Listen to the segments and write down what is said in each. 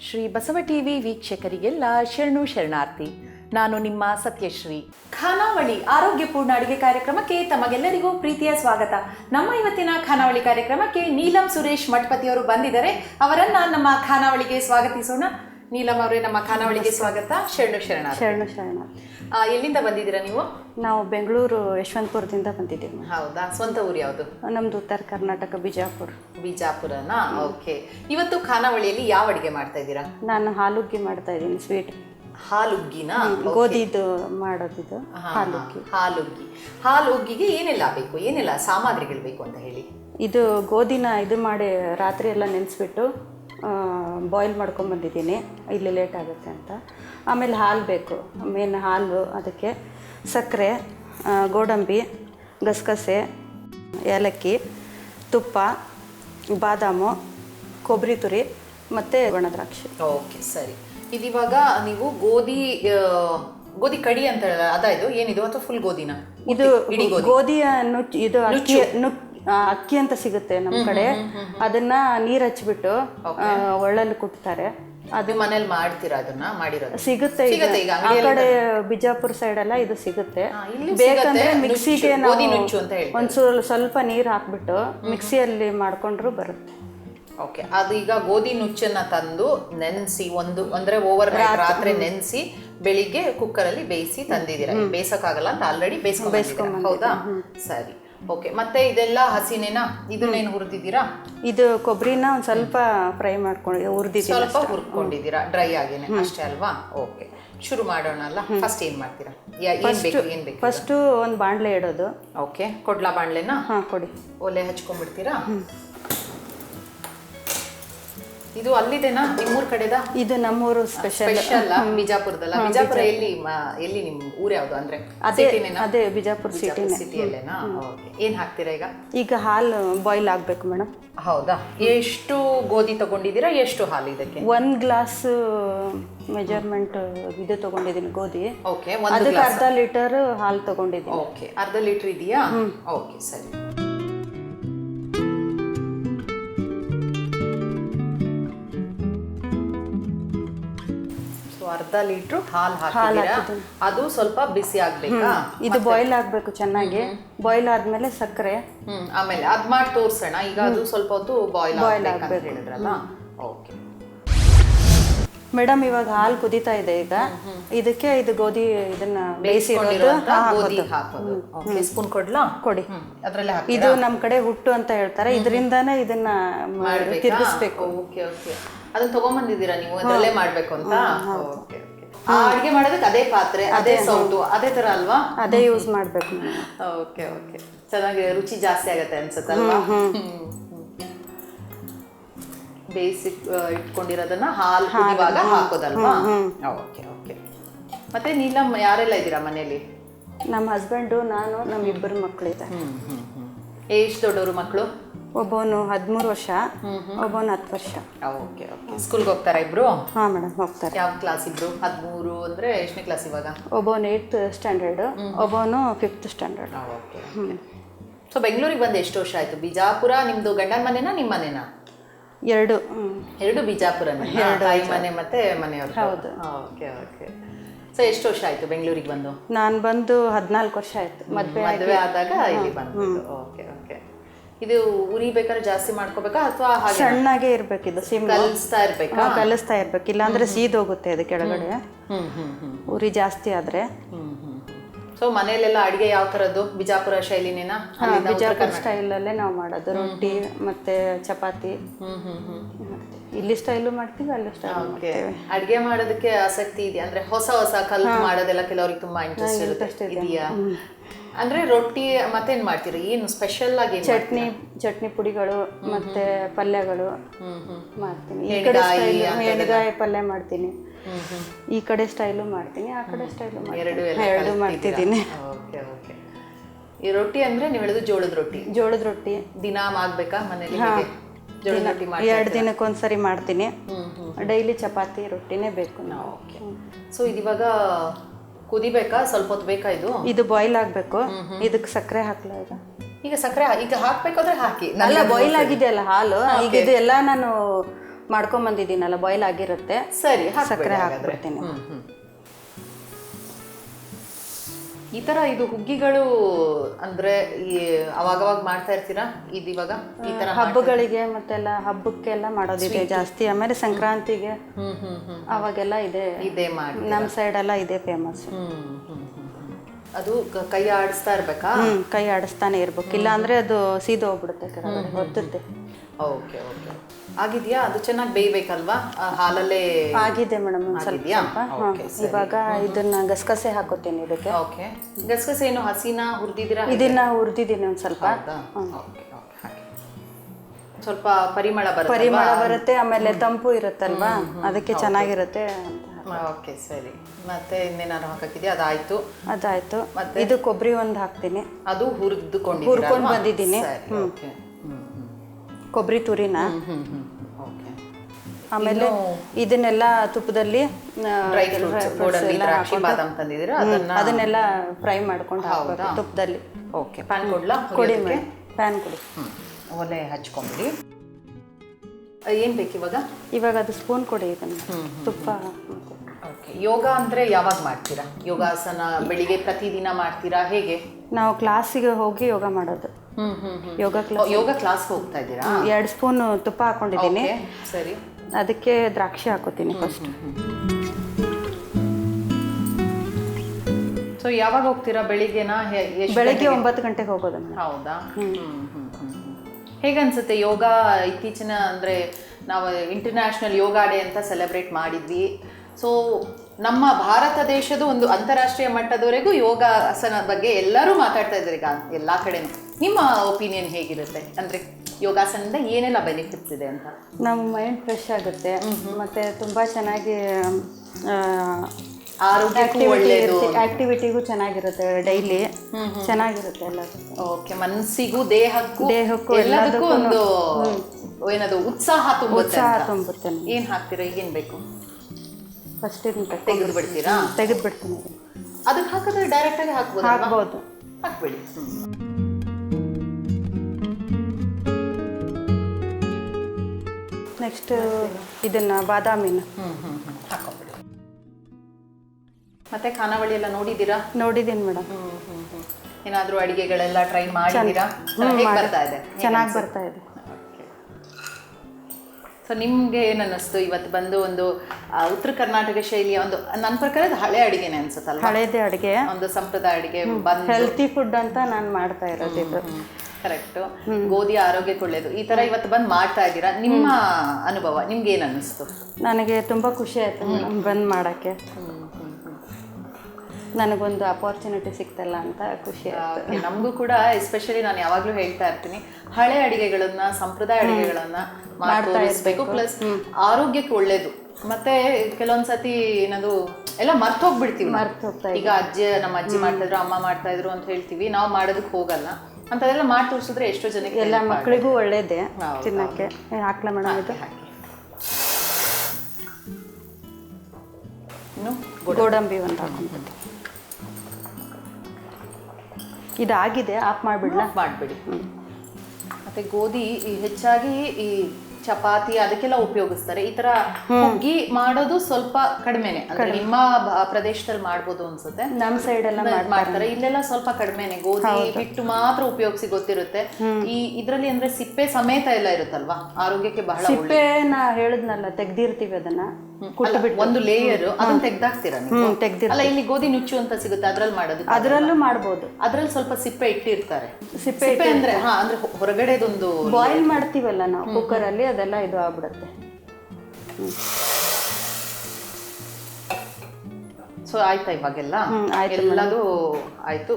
Shri Basava TV ವೀಕ್ಷಕರಿಗೆಲ್ಲ ಶರಣು ಶರಣಾರ್ಥಿ. ನಾನು ನಿಮ್ಮ ಸತ್ಯಶ್ರೀ. ಖಾನಾವಳಿ ಆರೋಗ್ಯಪೂರ್ಣ ಅಡುಗೆ ಕಾರ್ಯಕ್ರಮಕ್ಕೆ ತಮಗೆಲ್ಲರಿಗೂ ಪ್ರೀತಿಯ ಸ್ವಾಗತ. ನಮ್ಮ ಇವತ್ತಿನ ಖಾನಾವಳಿ ಕಾರ್ಯಕ್ರಮಕ್ಕೆ ನೀಲಂ ಸುರೇಶ್ ಮಠಪತಿಯವರು ಬಂದಿದ್ದಾರೆ. ಅವರನ್ನ ನಮ್ಮ ಖಾನಾವಳಿಗೆ ಸ್ವಾಗತಿಸೋಣ. ನೀಲಂ ಅವರೇ ನಮ್ಮ ಖಾನಾವಳಿಗೆ ಸ್ವಾಗತ. ಶರಣು ಶರಣ ಶರಣು ಶರಣ ಎಲ್ಲಿಂದ ಬಂದಿದ್ದೀರಾ ನೀವು? ನಾವು ಬೆಂಗಳೂರು ಯಶವಂತಪುರದಿಂದ ಬಂದಿದ್ದೀವಿ. ಹೌದಾ? ಸ್ವಂತ ಊರು ಯಾವುದು? ನಮ್ದು ಉತ್ತರ ಕರ್ನಾಟಕ ಬಿಜಾಪುರ. ಬಿಜಾಪುರನಾ? ಓಕೆ. ಇವತ್ತು ಖಾನಾವಳಿಯಲ್ಲಿ ಯಾವ ಅಡಿಗೆ ಮಾಡ್ತಾ ಇದ್ದೀರಾ? ನಾನು ಹಾಲುಗ್ಗಿ ಮಾಡ್ತಾ ಇದ್ದೀನಿ ಸ್ವೀಟ್. ಹಾಲುಗ್ಗಿನ? ಗೋಧಿದು ಮಾಡೋದಿದು ಹಾಲುಗ್ಗಿ. ಹಾಲುಗ್ಗಿ. ಹಾಲುಗ್ಗಿಗೆ ಏನೆಲ್ಲ ಬೇಕು? ಏನೆಲ್ಲ ಸಾಮಗ್ರಿಗಳು ಬೇಕು ಅಂತ ಹೇಳಿ? ಇದು ಗೋಧಿನ ಇದು ಮಾಡಿ ರಾತ್ರಿ ಎಲ್ಲ ನೆನೆಸ್ಬಿಟ್ಟು ಬಾಯ್ಲ್ ಮಾಡ್ಕೊಂಡ್ಬಂದಿದ್ದೀನಿ ಇಲ್ಲಿ ಲೇಟ್ ಆಗುತ್ತೆ ಅಂತ. ಆಮೇಲೆ ಹಾಲು ಬೇಕು. ಮೇನ್ ಹಾಲು ಅದಕ್ಕೆ ಸಕ್ಕರೆ ಗೋಡಂಬಿ ಗಸಗಸೆ ಏಲಕ್ಕಿ ತುಪ್ಪ ಬಾದಾಮು ಕೊಬ್ಬರಿ ತುರಿ ಮತ್ತು ಒಣದ್ರಾಕ್ಷಿ ಓಕೆ ಸರಿ. ಇದಿವಾಗ ನೀವು ಗೋಧಿ ಗೋಧಿ ಕಡಿ ಅಂತ ಅದಾ ಇದು ಏನಿದು? ಅಥವಾ ಫುಲ್ ಗೋಧಿನ? ಇದು ಗೋಧಿ? ಗೋಧಿಯ ನುಚ್ಚು ಇದು ಅಕ್ಕಿ ಆ, ಅಕ್ಕಿ ಅಂತ ಸಿಗುತ್ತೆ ನಮ್ಮ ಕಡೆ. ಅದನ್ನ ನೀರ್ ಹಚ್ಬಿಟ್ಟು ಒಳ್ಳಲ್ಲಿ ಕುಟ್ತಾರೆ. ಅದು ಮನೇಲಿ ಮಾಡ್ತೀರಾ ಅದನ್ನ? ಮಾಡಿರೋದು? ಸಿಗುತ್ತೆ ಈಗ. ಆ ಕಡೆ ಬಿಜಾಪುರ ಸೈಡ್ ಎಲ್ಲ ಇದು ಸಿಗುತ್ತೆ. ಬೇಕಂದ್ರೆ. ಮಿಕ್ಸಿಗೆ ನಾವು ಗೋಧಿ ಅಂತ ಹೇಳ್ತಾರೆ. ಒಂದ್ ಸ್ವಲ್ಪ ನೀರ್ ಹಾಕ್ಬಿಟ್ಟು ಮಿಕ್ಸಿಯಲ್ಲಿ ಮಾಡ್ಕೊಂಡ್ರು ಬರುತ್ತೆ. ಓಕೆ ಅದು ಈಗ ಗೋಧಿ ನುಚ್ಚನ್ನ ತಂದು ನೆನೆಸಿ ಒಂದು ಅಂದ್ರೆ ಓವರ್ ನೈಟ್ ರಾತ್ರಿ. ನೆನೆಸಿ ಬೆಳಿಗ್ಗೆ ಕುಕ್ಕರ್ ಅಲ್ಲಿ ಬೇಯಿಸಿ ತಂದಿದ್ದೀರಾ? ಬೇಯಿಸಕ್ಕಾಗಲ್ಲ ಅಂತ ಆಲ್ರೆಡಿ ಬೇಯಿಸ್ಕೊಂಡ್ ಹೌದಾ? ಸರಿ. ಓಕೆ ಮತ್ತೆ ಇದೆಲ್ಲ ಹಸಿನೇನಾ ಇದನ್ನೇನು ಹುರಿದಿದ್ದೀರಾ? ಇದು ಕೊಬ್ಬರಿನ ಒಂದು ಸ್ವಲ್ಪ ಫ್ರೈ ಮಾಡ್ಕೊಂಡು ಹುರಿದಿದ್ದೀನಿ ಸ್ವಲ್ಪ ಹುರ್ಕೊಂಡಿದ್ದೀರಾ? ಡ್ರೈ ಆಗಿನೇ ಅಷ್ಟೇ ಅಲ್ವಾ? ಓಕೆ ಶುರು ಮಾಡೋಣ ಅಲ್ಲ? ಫಸ್ಟ್ ಏನು ಮಾಡ್ತೀರಾ? ಏನು ಏನ್ ಬೇಕು ಏನು ಬೇಕು? ಫಸ್ಟು ಒಂದು ಬಾಣಲೆ ಇಡೋದು. ಓಕೆ ಕೊಡ್ಲಾ ಬಾಣಲೆನ? ಹಾ ಕೊಡಿ. ಒಲೆ ಹಚ್ಕೊಂಡ್ಬಿಡ್ತೀರಾ? ಇದು ಅಲ್ಲಿದೆನಾ? ನಿಮ್ಮೂರ್ ಕಡೆದ? ಇದು ನಮ್ಮೂರು ಸ್ಪೆಷಲ್ ಸ್ಪೆಷಲ್ ಬಿಜಾಪುರದಲ್ಲ? ಬಿಜಾಪುರ ಎಲ್ಲಿ ಮ- ಎಲ್ಲಿ ನಿಮ್ ಊರ್ ಯಾವ್ದು ಅಂದ್ರೆ? ಅದೇ ಸಿಟಿನೇನಾ? ಅದೇ ಬಿಜಾಪುರ ಸಿಟಿ ಸಿಟಿಯಲ್ಲೇನಾ? ಓಕೆ ಏನ್ ಹಾಕ್ತೀರಾ ಈಗ? ಈಗ ಹಾಲು ಬಾಯ್ಲ್ ಆಗಬೇಕು ಮೇಡಮ್. ಹೌದಾ? ಎಷ್ಟು ಗೋಧಿ ತಗೊಂಡಿದ್ದೀರಾ? ಎಷ್ಟು ಹಾಲು ಇದಕ್ಕೆ? ಒಂದು ಗ್ಲಾಸ್ ಮೆಜರ್ಮೆಂಟ್ ಇದು ತಗೊಂಡಿದ್ದೀನಿ ಗೋಧಿ. ಓಕೆ ಒಂದು ಅದಕ್ಕೆ ಅರ್ಧ ಲೀಟರ್ ಹಾಲು ತಗೊಂಡಿದ್ದೀನಿ. ಓಕೆ ಅರ್ಧ ಲೀಟರ್ ಇದೆಯಾ? ಓಕೆ ಸರಿ. ಅರ್ಧ ಲೀಟ್ರು ಹಾಲು ಹಾಕಿದ್ದೀರಾ? ಅದು ಸ್ವಲ್ಪ ಬಿಸಿ ಆಗ್ಬೇಕು ಇದು ಬಾಯ್ಲ್ ಆಗಬೇಕು ಚೆನ್ನಾಗಿ. ಬಾಯ್ಲ್ ಆದ್ಮೇಲೆ ಸಕ್ಕರೆ. ಹ್ಮ್ ಆಮೇಲೆ ಅದ್ ಮಾಡಿ ತೋರ್ಸೋಣ. ಈಗ ಅದು ಸ್ವಲ್ಪ ಹೊತ್ತು ಬಾಯ್ಲ್ ಆಗ್ಬೇಕಂತ ಹೇಳಿದ್ರಲ್ಲ ಓಕೆ ಮೇಡಮ್ ಇವಾಗ ಹಾಲು ಕುದೀತಾ ಇದೆ ಈಗ. ಇದಕ್ಕೆ ಇದು ಗೋಧಿ ಇದನ್ನ ಬೇಯಿಸಿ ಬೇಯಿಸ್ಕೊಂಡಿರುವಂತ ಗೋಧಿ ಹಾಕೋದು. ಓಕೆ ಸ್ಪೂನ್ ಕೊಡ್ಲಾ? ಕೊಡಿ. ಹ್ಮ್ ಹಾಕಿ ಇದು ನಮ್ಮ ಕಡೆ ಹುಟ್ಟು ಅಂತ ಹೇಳ್ತಾರೆ. ಇದರಿಂದಾನೇ ಇದನ್ನ ತಿರುಗಿಸ್ಬೇಕು ತಿರ್ಗಿಸ್ಬೇಕು. ಓಕೆ ಓಕೆ ಅದನ್ನ ತಗೊಂಬಂದಿದ್ದೀರಾ ನೀವು? ಅದರಲ್ಲೇ ಮಾಡ್ಬೇಕು ಅಂತ? ಓಕೆ ಅಡಿಗೆ ಮಾಡೋದಕ್ಕೆ ಅದೇ ಪಾತ್ರೆ ಅದೇ ಸೌಟು ಅದೇ. ತರ ಅಲ್ವಾ? ಅದೇ ಯೂಸ್ ಮಾಡಬೇಕು. Okay okay. ಚೆನ್ನಾಗಿ ರುಚಿ ಜಾಸ್ತಿ ಆಗತ್ತೆ ಅನ್ಸುತ್ತಲ್ವಾ ಬೇಸಿಕ್ ಇಟ್ಕೊಂಡಿರೋದನ್ನ ಹಾಲು ಕುದಿವಾಗ ಹಾಕೋದಲ್ವಾ? Okay okay. ಮತ್ತೆ ನೀಲಮ್ ಯಾರೆಲ್ಲ ಇದ್ದೀರಾ ಮನೆಯಲ್ಲಿ? ನಮ್ಮ ಹಸ್ಬೆಂಡು ನಾನು ನಮ್ಮ ಇಬ್ಬರು ಮಕ್ಕಳಿದ್ದಾರೆ ಎಷ್ಟು ದೊಡ್ಡವರು ಮಕ್ಕಳು ಒಬ್ಬವನು ಹದಿಮೂರು ವರ್ಷ ಒಬ್ಬನು ಹತ್ತು ವರ್ಷ. Okay okay. ಸ್ಕೂಲ್ಗೆ ಹೋಗ್ತಾರಾ ಇಬ್ರು? ಹಾಂ ಮೇಡಮ್ ಹೋಗ್ತಾರೆ. ಯಾವ ಕ್ಲಾಸ್ ಇಬ್ರು? ಹದಿಮೂರು ಅಂದ್ರೆ ಎಷ್ಟನೇ ಕ್ಲಾಸ್ ಇವಾಗ? ಒಬ್ಬನು ಏಯ್ತ್ ಸ್ಟ್ಯಾಂಡರ್ಡ್ ಒಬ್ಬನು ಫಿಫ್ತ್ ಸ್ಟ್ಯಾಂಡರ್ಡ್ ಓಕೆ ಸೊ ಬೆಂಗಳೂರಿಗೆ ಬಂದು ಎಷ್ಟು ವರ್ಷ ಆಯ್ತು? ಬಿಜಾಪುರ ನಿಮ್ದು ಗಂಡನ ಮನೆನಾ ನಿಮ್ಮ ಮನೆನಾ? ಎರಡು. ಎರಡು ಬಿಜಾಪುರ ತಾಯಿ ಮನೆ. ಮತ್ತೆ ಮನೆಯವ್ರು. ಹೌದು. Okay okay. ಸೊ ಎಷ್ಟು ವರ್ಷ ಆಯ್ತು ಬೆಂಗಳೂರಿಗೆ ಬಂದು? ನಾನು ಬಂದು ಹದಿನಾಲ್ಕು ವರ್ಷ ಆಯ್ತು. ಮದುವೆ ಮದುವೆ ಆದಾಗ ಇಲ್ಲಿ ಬಂದು ಓಕೆ ಓಕೆ. ಇದು ಉರಿಬೇಕಾದ್ರೆ ಜಾಸ್ತಿ ಮಾಡ್ಕೋಬೇಕಾ ಅಥವಾ ಸಣ್ಣಗೆ ಇರ್ಬೇಕಿದು ಸಿಮ್ ಕಲಿಸ್ತಾ ಇರ್ಬೇಕು? ಕಲಿಸ್ತಾ ಇರ್ಬೇಕು. ಇಲ್ಲಾಂದ್ರೆ ಸೀದೋಗುತ್ತೆ ಅದು ಕೆಳಗಡೆ. ಉರಿ ಜಾಸ್ತಿ ಆದ್ರೆ. ಸೊ ಮನೆಯಲ್ಲೆಲ್ಲ ಅಡಿಗೆ ಯಾವ ತರದ್ದು ಬಿಜಾಪುರ ಶೈಲಿನೇನಾ? ಬಿಜಾಪುರ ಸ್ಟೈಲ್ ಬಿಜಾಪುರ ಸ್ಟೈಲಲ್ಲೇ ನಾವು ಮಾಡೋದು. ರೊಟ್ಟಿ ಮತ್ತೆ ಚಪಾತಿ. ಇಲ್ಲಿ ಸ್ಟೈಲು ಮಾಡ್ತೀವಿ ಅಲ್ಲಿ ಸ್ಟೈಲ್ ಅಡಿಗೆ ಅಡ್ಗೆ ಮಾಡೋದಕ್ಕೆ ಆಸಕ್ತಿ ಇದೆಯಾ? ಅಂದ್ರೆ ಹೊಸ ಹೊಸ ಕಲ್ತು ಮಾಡೋದೆಲ್ಲ ಕೆಲವ್ರಿಗೆ ತುಂಬಾ ಇಂಟ್ರೆಸ್ಟ್ ಇರುತ್ತೆ. ಇದೆಯಾ? ಅಂದ್ರೆ ರೊಟ್ಟಿ ಮತ್ತೇನ್ ಮಾಡ್ತೀರಿ? ಏನು ಸ್ಪೆಷಲ್ ಆಗಿ ಚಟ್ನಿ ಚಟ್ನಿ ಪುಡಿಗಳು ಮತ್ತೆ ಪಲ್ಯಗಳು ಮಾಡ್ತೀನಿ. ಈ ಕಡೆ ಎಣ್ಗಾಯಿ ಪಲ್ಯ ಮಾಡ್ತೀನಿ. ಈ ಕಡೆ ಸ್ಟೈಲು ಮಾಡ್ತೀನಿ ಆ ಕಡೆ ಸ್ಟೈಲು ಎರಡು ಮಾಡ್ತೀನಿ. ಎಲ್ಲ ಎರಡು ಮಾಡ್ತಿದ್ದೀನಿ. Okay okay. ಈ ರೊಟ್ಟಿ ಅಂದ್ರೆ ನೀವು ಹೇಳಿದ್ರು ಜೋಳದ ರೊಟ್ಟಿ? ಜೋಳದ ರೊಟ್ಟಿ. ದಿನಾ ಮಾಡ್ಬೇಕಾ ಮನೇಲಿ ಜೋಳದ ರೊಟ್ಟಿ ಮಾಡಿ ಎರಡು ದಿನಕ್ಕೊಂದ್ಸರಿ ಮಾಡ್ತೀನಿ. ಡೈಲಿ ಚಪಾತಿ ರೊಟ್ಟಿನೇ ಬೇಕು ನಾವು. ಓಕೆ. ಸೊ ಇದಿವಾಗ ಕುದಿಬೇಕಾ? ಸ್ವಲ್ಪ ಹೊತ್ತು ಬೇಕಾ ಇದು? ಇದು ಬಾಯ್ಲ್ ಆಗಬೇಕು. ಇದಕ್ಕೆ ಸಕ್ಕರೆ ಹಾಕ್ಲಾ ಈಗ. ಈಗ ಸಕ್ಕರೆ ಈಗ ಹಾಕ್ಬೇಕಾದ್ರೆ ಹಾಕಿ. ಅಲ್ಲ ಬಾಯ್ಲ್ ಆಗಿದೆಯಲ್ಲ ಹಾಲು. ಈಗ ಇದು ಎಲ್ಲ ನಾನು ಮಾಡ್ಕೊಂಬಂದಿದ್ದೀನಲ್ಲ ಬಾಯ್ಲ್ ಆಗಿರುತ್ತೆ. ಸರಿ ಸಕ್ಕರೆ. ಹಾಕ್ಬಿಡ್ತೀನಿ. ಈ ತರ ಇದು ಹುಗ್ಗಿಗಳು ಅಂದ್ರೆ ಈ ಅವಾಗವಾಗ ಮಾಡ್ತಾ ಇರ್ತೀರಾ? ಇದು ಇವಾಗ ಈ ತರ ಹಬ್ಬಗಳಿಗೆ ಮತ್ತೆಲ್ಲ ಹಬ್ಬಕ್ಕೆಲ್ಲ ಮಾಡೋದಿದೆ ಜಾಸ್ತಿ. ಆಮೇಲೆ ಸಂಕ್ರಾಂತಿಗೆ ಅವಾಗೆಲ್ಲ ಇದೆ. ಇದೇ ಮಾಡಿ ನಮ್ಮ ಸೈಡ್ ಎಲ್ಲ ಇದೆ ಫೇಮಸ್. ಅದು ಕೈ ಆಡಿಸ್ತಾ ಇರ್ಬೇಕಾ? ಕೈ ಆಡಿಸ್ತಾನೆ ಇರ್ಬೇಕು. ಇಲ್ಲ ಅಂದ್ರೆ ಅದು ಸೀದೋಗ್ಬಿಡುತ್ತೆ ಕೆಳಗಡೆ ಒತ್ತುತ್ತೆ. Okay okay. ಆಗಿದ್ಯಾ? ಅದು ಚೆನ್ನಾಗಿ ಬೇಯಬೇಕಲ್ವಾ? ಹಾಲಲ್ಲೇ ಆಗಿದೆ ಮೇಡಮ್ ಸ್ವಲ್ಪ ಆಗಿದ್ಯಾ? ಇವಾಗ ಇದನ್ನ ಗಸಗಸೆ ಹಾಕೋತೀನಿ ಇದಕ್ಕೆ. ಓಕೆ ಗಸಗಸೆ ಏನು ಹಸಿನ ಹುರಿದಿದ್ದೀರಾ? ಇದನ್ನ ಹುರಿದಿದ್ದೀನಿ ಒಂದ್ ಸ್ವಲ್ಪ. ಹೌದಾ? ಓಕೆ ಓಕೆ ಹಾಗೆ ಸ್ವಲ್ಪ ಪರಿಮಳ ಬರುತ್ತೆ ಪರಿಮಳ ಬರುತ್ತೆ ಆಮೇಲೆ ತಂಪು ಇರುತ್ತಲ್ವಾ? ಅದಕ್ಕೆ ಚೆನ್ನಾಗಿರುತ್ತೆ ಅಂತ ಓಕೆ ಸರಿ. ಮತ್ತೆ ಇನ್ನೇನಾದ್ರು ಹಾಕಿದ್ಯಾ ಅದಾಯ್ತು. ಅದಾಯ್ತು. ಇದು ಕೊಬ್ಬರಿ ಒಂದು ಹಾಕ್ತೀನಿ. ಅದು ಹುರಿದುಕೊಂಡು ಹುರ್ಕೊಂಡ್ ಬಂದಿದ್ದೀನಿ. ಓಕೆ ಕೊಬ್ಬರಿ ತುರಿನ? ಹ್ಮ್ ಹ್ಮ್ ಓಕೆ ಆಮೇಲೆ ಇದನ್ನೆಲ್ಲ ತುಪ್ಪದಲ್ಲಿ ಡ್ರೈ ಫ್ರೂಟ್ಸ್ ಗೋಡಂಬಿ ದ್ರಾಕ್ಷಿ ಬಾದಾಮ್ ತಂದಿದ್ದೀರಾ ಅದನ್ನ ಅದನ್ನೆಲ್ಲ ಫ್ರೈ ಮಾಡ್ಕೊಂಡು ಹಾಕ್ಬೇಕು ತುಪ್ಪದಲ್ಲಿ. ಓಕೆ ಪ್ಯಾನ್ ಕೊಡ್ಲಾ? ಕೊಡಿ ಮೇಡಮ್ ಪ್ಯಾನ್ ಕೊಡಿ. ಒಲೆ ಹಚ್ಕೊಂಬಿಡಿ. ಏನು ಬೇಕು ಇವಾಗ? ಇವಾಗ ಅದು ಸ್ಪೂನ್ ಕೊಡಿ ಇದನ್ನು. ತುಪ್ಪ. ಓಕೆ ಯೋಗ ಅಂದ್ರೆ ಯಾವಾಗ ಮಾಡ್ತೀರಾ? ಯೋಗಾಸನ ಬೆಳಿಗ್ಗೆ ಪ್ರತಿದಿನ ಮಾಡ್ತೀರಾ? ಹೇಗೆ? ನಾವು ಕ್ಲಾಸಿಗೆ ಹೋಗಿ ಯೋಗ ಮಾಡೋದು. ಯೋಗ ಕ್ಲಾಸ್ ಯೋಗ ಕ್ಲಾಸ್ಗೆ ಹೋಗ್ತಾ ಇದ್ದೀರಾ? ಎರಡು ಸ್ಪೂನ್ ತುಪ್ಪ ಹಾಕೊಂಡಿದ್ದೀನಿ. ಸರಿ. ಅದಕ್ಕೆ ದ್ರಾಕ್ಷಿ ಹಾಕೋತೀನಿ ಫಸ್ಟ್ ಸೊ ಯಾವಾಗ ಹೋಗ್ತೀರಾ? ಬೆಳಿಗ್ಗೆನಾ? ಬೆಳಿಗ್ಗೆ ಒಂಬತ್ತು ಗಂಟೆಗೆ ಹೋಗೋದು ಹೌದಾ? ಹೇಗನ್ಸುತ್ತೆ? ಯೋಗ ಇತ್ತೀಚಿನ ಅಂದರೆ ನಾವು ಇಂಟರ್ನ್ಯಾಷನಲ್ ಯೋಗ ಡೇ ಅಂತ ಸೆಲೆಬ್ರೇಟ್ ಮಾಡಿದ್ವಿ. ಸೊ ನಮ್ಮ ಭಾರತ ದೇಶದ ಒಂದು ಅಂತಾರಾಷ್ಟ್ರೀಯ ಮಟ್ಟದವರೆಗೂ ಯೋಗಾಸನ ಬಗ್ಗೆ ಎಲ್ಲರೂ ಮಾತಾಡ್ತಾ ಇದ್ದಾರೆ ಈಗ ಎಲ್ಲ ಕಡೆನೂ. ನಿಮ್ಮ ಒಪಿನಿಯನ್ ಹೇಗಿರುತ್ತೆ? ಅಂದರೆ ಯೋಗಾಸನದಿಂದ ಏನೆಲ್ಲ ಬೆನಿಫಿಟ್ಸ್ ಇದೆ ಅಂತ? ನಮ್ಮ ಮೈಂಡ್ ಫ್ರೆಶ್ ಆಗುತ್ತೆ. ಮತ್ತೆ ತುಂಬಾ ಚೆನ್ನಾಗಿ ಆರೋಗ್ಯಕ್ಕೂ ಒಳ್ಳೆಯದು ಆಕ್ಟಿವಿಟಿಗೂ ಚೆನ್ನಾಗಿರುತ್ತೆ ಡೈಲಿ ಚೆನ್ನಾಗಿರುತ್ತೆ ಎಲ್ಲ ಓಕೆ ಮನಸ್ಸಿಗೂ ದೇಹಕ್ಕೂ ದೇಹಕ್ಕೂ ಎಲ್ಲದಕ್ಕೂ ಒಂದು ಏನದು ಉತ್ಸಾಹ ತುಂಬುತ್ತೆ ಉತ್ಸಾಹ. ತುಂಬುತ್ತೆ ಏನ್ ಹಾಕ್ತೀರಾ ಈಗೇನ್ ಬೇಕು? ಫಸ್ಟ್ ಇದನ್ನ ತೆಗೆದು ಬಿಡ್ತೀರಾ ತೆಗೆದು ಬಿಡ್ತೀನಿ ಅದಕ್ಕೆ ಹಾಕಿದ್ರೆ ಡೈರೆಕ್ಟ್ ಆಗಿ ಹಾಕ್ಬೋದು ಹಾಕ್ಬೋದು. ಹಾಕ್ಬಿಡಿ. ನೆಕ್ಸ್ಟ್ ಇದನ್ನ ಬಾದಾಮಿನ. ಮತ್ತೆ ಖಾನಾವಳಿ ಎಲ್ಲ ನೋಡಿದ್ದೀರಾ? ನೋಡಿದ್ದೀನಿ ಮೇಡಮ್ ಏನಾದ್ರೂ ಅಡಿಗೆಗಳೆಲ್ಲ ಟ್ರೈ ಮಾಡಿದೀರಾ ಬರ್ತಾ ಇದೆ? ಚೆನ್ನಾಗಿ ಬರ್ತಾ ಇದೆ. ಸೊ ನಿಮ್ಗೆ ಏನ್ ಅನ್ನಿಸ್ತು? ಇವತ್ತು ಬಂದು ಒಂದು ಉತ್ತರ ಕರ್ನಾಟಕ ಶೈಲಿಯ ಒಂದು ನನ್ನ ಪ್ರಕಾರ ಅದು ಹಳೆ ಅಡಿಗೆನೆ ಅನ್ಸುತ್ತಲ್ಲ ಹಳೇದೇ ಅಡುಗೆ. ಒಂದು ಸಂಪ್ರದಾಯ ಅಡಿಗೆ ಹೆಲ್ತಿ ಫುಡ್ ಅಂತ ನಾನು ಮಾಡ್ತಾ ಇರೋದು ಇದು ಕರೆಕ್ಟ್. ಗೋಧಿ ಆರೋಗ್ಯಕ್ಕೆ ಒಳ್ಳೇದು. ಈ ತರ ಇವತ್ತು ಬಂದು ಮಾಡ್ತಾ ಇದ್ದೀರಾ? ನಿಮ್ಮ ಅನುಭವ ನಿಮ್ಗೆ ಏನ್ ಅನ್ನಿಸ್ತು? ನನಗೆ ತುಂಬ ಖುಷಿ ಆಯ್ತು ಮೇಡಮ್ ಬಂದ್ ಮಾಡೋಕ್ಕೆ. ನನಗೊಂದು ಅಪಾರ್ಚುನಿಟಿ ಸಿಕ್ತಲ್ಲ ಅಂತ ಖುಷಿ ನಮಗೂ ಕೂಡ ಎಸ್ಪೆಷಲಿ ನಾನು ಯಾವಾಗಲೂ ಹೇಳ್ತಾ ಇರ್ತೀನಿ ಹಳೆ ಅಡಿಗೆಗಳನ್ನ ಸಂಪ್ರದಾಯ ಅಡಿಗೆಗಳನ್ನ ಮಾಡ್ತಾ ಇರಬೇಕು ಪ್ಲಸ್ ಆರೋಗ್ಯಕ್ಕೆ ಒಳ್ಳೇದು. ಮತ್ತೆ ಕೆಲವೊಂದ್ಸತಿ ಏನದು ಎಲ್ಲ ಮರ್ತೋಗ್ಬಿಡ್ತೀವಿ ಹೋಗ್ಬಿಡ್ತೀವಿ ಈಗ ಅಜ್ಜಿ ನಮ್ಮ ಅಜ್ಜಿ ಮಾಡ್ತಾ ಇದ್ರು ಅಮ್ಮ ಮಾಡ್ತಾ ಇದ್ರು ಅಂತ ಹೇಳ್ತೀವಿ. ನಾವು ಮಾಡೋದಕ್ಕೆ ಹೋಗಲ್ಲ. ಅಂತದೆಲ್ಲ ಮಾಡಿ ತೋರಿಸಿದ್ರೆ ಎಷ್ಟೋ ಜನಕ್ಕೆ ಎಲ್ಲ ಮಕ್ಕಳಿಗೂ ಒಳ್ಳೇದೇ ತಿನ್ನಕ್ಕೆ. ಹಾಕ್ಲ ಮೇಡಮ್ ಇದು? ಗೋಡಂಬಿ. ಒಂದು ಹಾಕೊಂಡ್ಬಿಟ್ಟು ಇದಾಗಿದೆ ಆಫ್ ಮಾಡ್ಬಿಡ್ಲಾ? ಮಾಡಿಬಿಡಿ. ಮತ್ತೆ ಗೋಧಿ ಈ ಹೆಚ್ಚಾಗಿ ಈ ಚಪಾತಿ ಅದಕ್ಕೆಲ್ಲ ಉಪಯೋಗಿಸ್ತಾರೆ. ಈ ತರ ಹುಗ್ಗಿ ಮಾಡೋದು ಸ್ವಲ್ಪ ಕಡಿಮೆನೆ. ಅಂದ್ರೆ ನಿಮ್ಮ ಪ್ರದೇಶದಲ್ಲಿ ಮಾಡ್ಬೋದು ಅನ್ಸುತ್ತೆ. ನಮ್ಮ ಸೈಡ್ ಎಲ್ಲ ಮಾಡ್- ಮಾಡ್ತಾರೆ. ಇಲ್ಲೆಲ್ಲ ಸ್ವಲ್ಪ ಕಡಿಮೆನೆ. ಗೋಧಿ ಹಿಟ್ಟು ಮಾತ್ರ ಉಪಯೋಗಿಸಿ ಗೊತ್ತಿರುತ್ತೆ. ಈ ಇದ್ರಲ್ಲಿ ಅಂದ್ರೆ ಸಿಪ್ಪೆ ಸಮೇತ ಎಲ್ಲ ಇರುತ್ತಲ್ವಾ? ಆರೋಗ್ಯಕ್ಕೆ ಬಹಳ ಸಿಪ್ಪೆ ನಾ ಹೇಳಿದ್ನಲ್ಲ ತೆಗ್ದಿರ್ತೀವಿ ಅದನ್ನ. ಒಂದು ಲೇಯರ್ ಅದನ್ನ ತೆಗ್ದಾಕ್ತೀರಾ ನೀವು? ಅಲ್ಲ ಇಲ್ಲಿ ಗೋಧಿ ನುಚ್ಚು ಅಂತ ಸಿಗುತ್ತೆ ಅದ್ರಲ್ಲಿ ಮಾಡೋದು ಅದರಲ್ಲೂ ಮಾಡಬಹುದು ಅದ್ರಲ್ಲಿ ಸ್ವಲ್ಪ ಸಿಪ್ಪೆ ಇಟ್ಟಿರ್ತಾರೆ. ಸಿಪ್ಪೆ ಅಂದ್ರೆ ಹಾ ಅಂದ್ರೆ ಹೊರಗಡೆದೊಂದು ಬಾಯ್ಲ್ ಮಾಡ್ತೀವಲ್ಲ ನಾವು ಕುಕ್ಕರಲ್ಲಿ ಅದೆಲ್ಲ ಇದು ಆಗ್ಬಿಡುತ್ತೆ. ಸೊ ಆಯ್ತಾ ಇವಾಗೆಲ್ಲ? ಎಲ್ಲದು ಆಯ್ತು.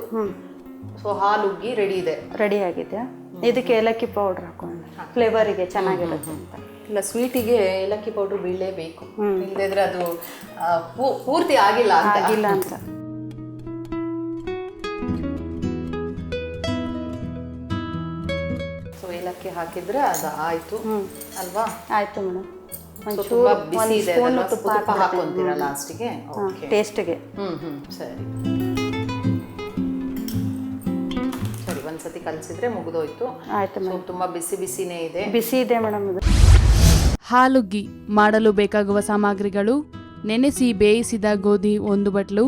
ಸೊ ಹಾಲು ಉಗ್ಗಿ ರೆಡಿ ಇದೆ. ರೆಡಿ ಆಗಿದೆ ಇದಕ್ಕೆ ಏಲಕ್ಕಿ ಪೌಡ್ರ್ ಹಾಕೊಂಡು ಫ್ಲೇವರಿಗೆ ಚೆನ್ನಾಗಿರುತ್ತೆ ಅಂತ. ಇಲ್ಲ ಸ್ವೀಟಿಗೆ ಏಲಕ್ಕಿ ಪೌಡರ್ ಬೀಳಲೇಬೇಕು. ಇಲ್ಲದಿದ್ರೆ ಅದು ಪೂರ್ತಿ ಆಗಿಲ್ಲ ಆಗಿಲ್ಲ ಅಂತ. ಸೊ ಏಲಕ್ಕಿ ಹಾಕಿದ್ರೆ ಅದು ಆಯ್ತು. ಅಲ್ವಾ? ಆಯ್ತು ಮೇಡಮ್. ತುಂಬಾ ಬಿಸಿ ಇದೆ? ತುಪ್ಪ ಹಾಕೊಂತೀರಾ ಲಾಸ್ಟಿಗೆ ಟೇಸ್ಟ್ಗೆ ಹ್ಮ್. ಹ್ಮ್. ಸರಿ. ಸರಿ ಒಂದ್ಸತಿ ಕಲಸಿದ್ರೆ ಮುಗಿದೋಯ್ತು. ಆಯ್ತು ಸೊ ತುಂಬಾ ಬಿಸಿ ಬಿಸಿನೇ ಇದೆ. ಬಿಸಿ ಇದೆ ಮೇಡಮ್ ಇದು. ಹಾಲುಗ್ಗಿ ಮಾಡಲು ಬೇಕಾಗುವ ಸಾಮಗ್ರಿಗಳು, ನೆನೆಸಿ ಬೇಯಿಸಿದ ಗೋಧಿ ಒಂದು ಬಟ್ಲು,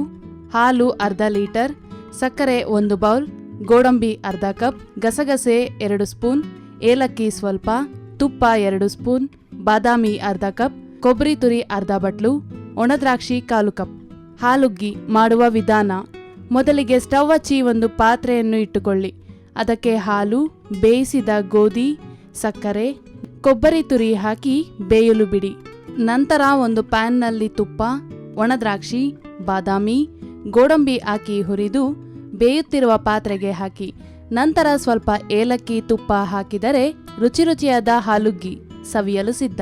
ಹಾಲು ಅರ್ಧ ಲೀಟರ್, ಸಕ್ಕರೆ ಒಂದು ಬೌಲ್, ಗೋಡಂಬಿ ಅರ್ಧ ಕಪ್, ಗಸಗಸೆ ಎರಡು ಸ್ಪೂನ್, ಏಲಕ್ಕಿ ಸ್ವಲ್ಪ, ತುಪ್ಪ ಎರಡು ಸ್ಪೂನ್, ಬಾದಾಮಿ ಅರ್ಧ ಕಪ್, ಕೊಬ್ಬರಿ ತುರಿ ಅರ್ಧ ಬಟ್ಲು ಒಣದ್ರಾಕ್ಷಿ ಕಾಲು ಕಪ್. ಹಾಲುಗ್ಗಿ ಮಾಡುವ ವಿಧಾನ, ಮೊದಲಿಗೆ ಸ್ಟವ್ ಹಚ್ಚಿ ಒಂದು ಪಾತ್ರೆಯನ್ನು ಇಟ್ಟುಕೊಳ್ಳಿ. ಅದಕ್ಕೆ ಹಾಲು, ಬೇಯಿಸಿದ ಗೋಧಿ, ಸಕ್ಕರೆ ಕೊಬ್ಬರಿ ತುರಿ ಹಾಕಿ ಬೇಯಲು ಬಿಡಿ. ನಂತರ ಒಂದು ಪ್ಯಾನ್ನಲ್ಲಿ ತುಪ್ಪ ಒಣದ್ರಾಕ್ಷಿ ಬಾದಾಮಿ, ಗೋಡಂಬಿ ಹಾಕಿ ಹುರಿದು ಬೇಯುತ್ತಿರುವ ಪಾತ್ರೆಗೆ ಹಾಕಿ. ನಂತರ ಸ್ವಲ್ಪ ಏಲಕ್ಕಿ ತುಪ್ಪ ಹಾಕಿದರೆ ರುಚಿ ರುಚಿಯಾದ ಹಾಲುಗ್ಗಿ ಸವಿಯಲು ಸಿದ್ಧ.